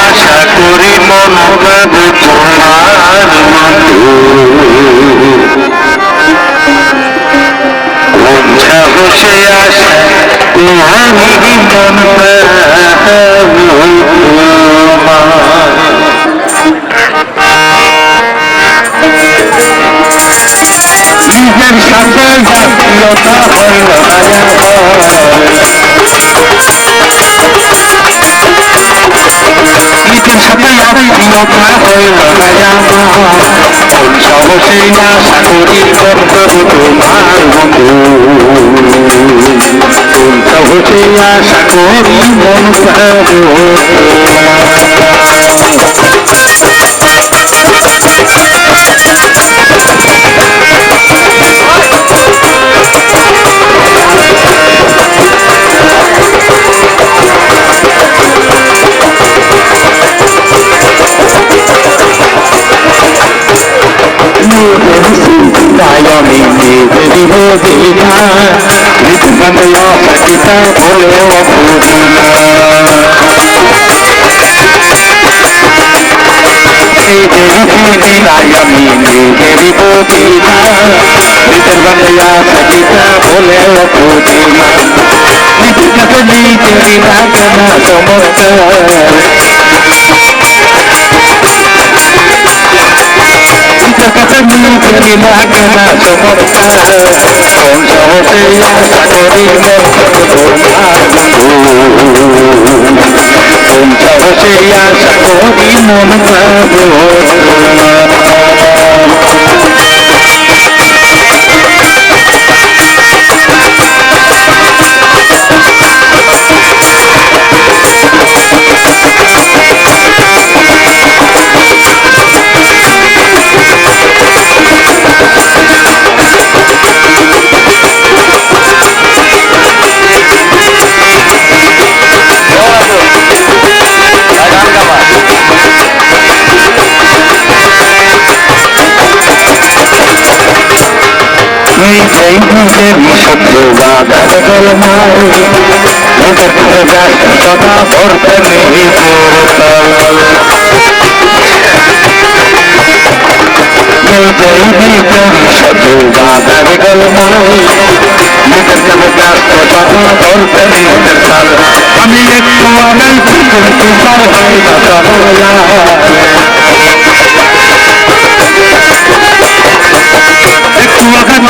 আশা করি মন পাবো তোমার মতো বসে আশা মন পাবো তোমার নিজের সাথে জাতীয়তা হইল নিজের হইল সাহসে আশা করি তোমার বন্ধু সাহসে আশা করি মন পাবো సాయమి దేవిహో దేవా విష్ణుమయో సచిత భోయో పూర్ణ దేవి సాయమి దేవిహో దేవా విష్ణుమయో సచిత భోయో పూర్ణ విష్ణు సజీ దేవి నాగన సమోత নিজেকে লাগে না কোন তোমার কোন আশা করি মন পাবো সেই নিজের সত্য বাধার গলমায় নিজের প্রজার সদা ভরতে প্রজার সদা ভরতে নেই আমি একটু আগাই কিন্তু পার হয় না সহলা একটু আঘাত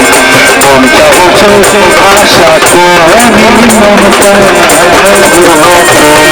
হয় না চালায়া কম সহসে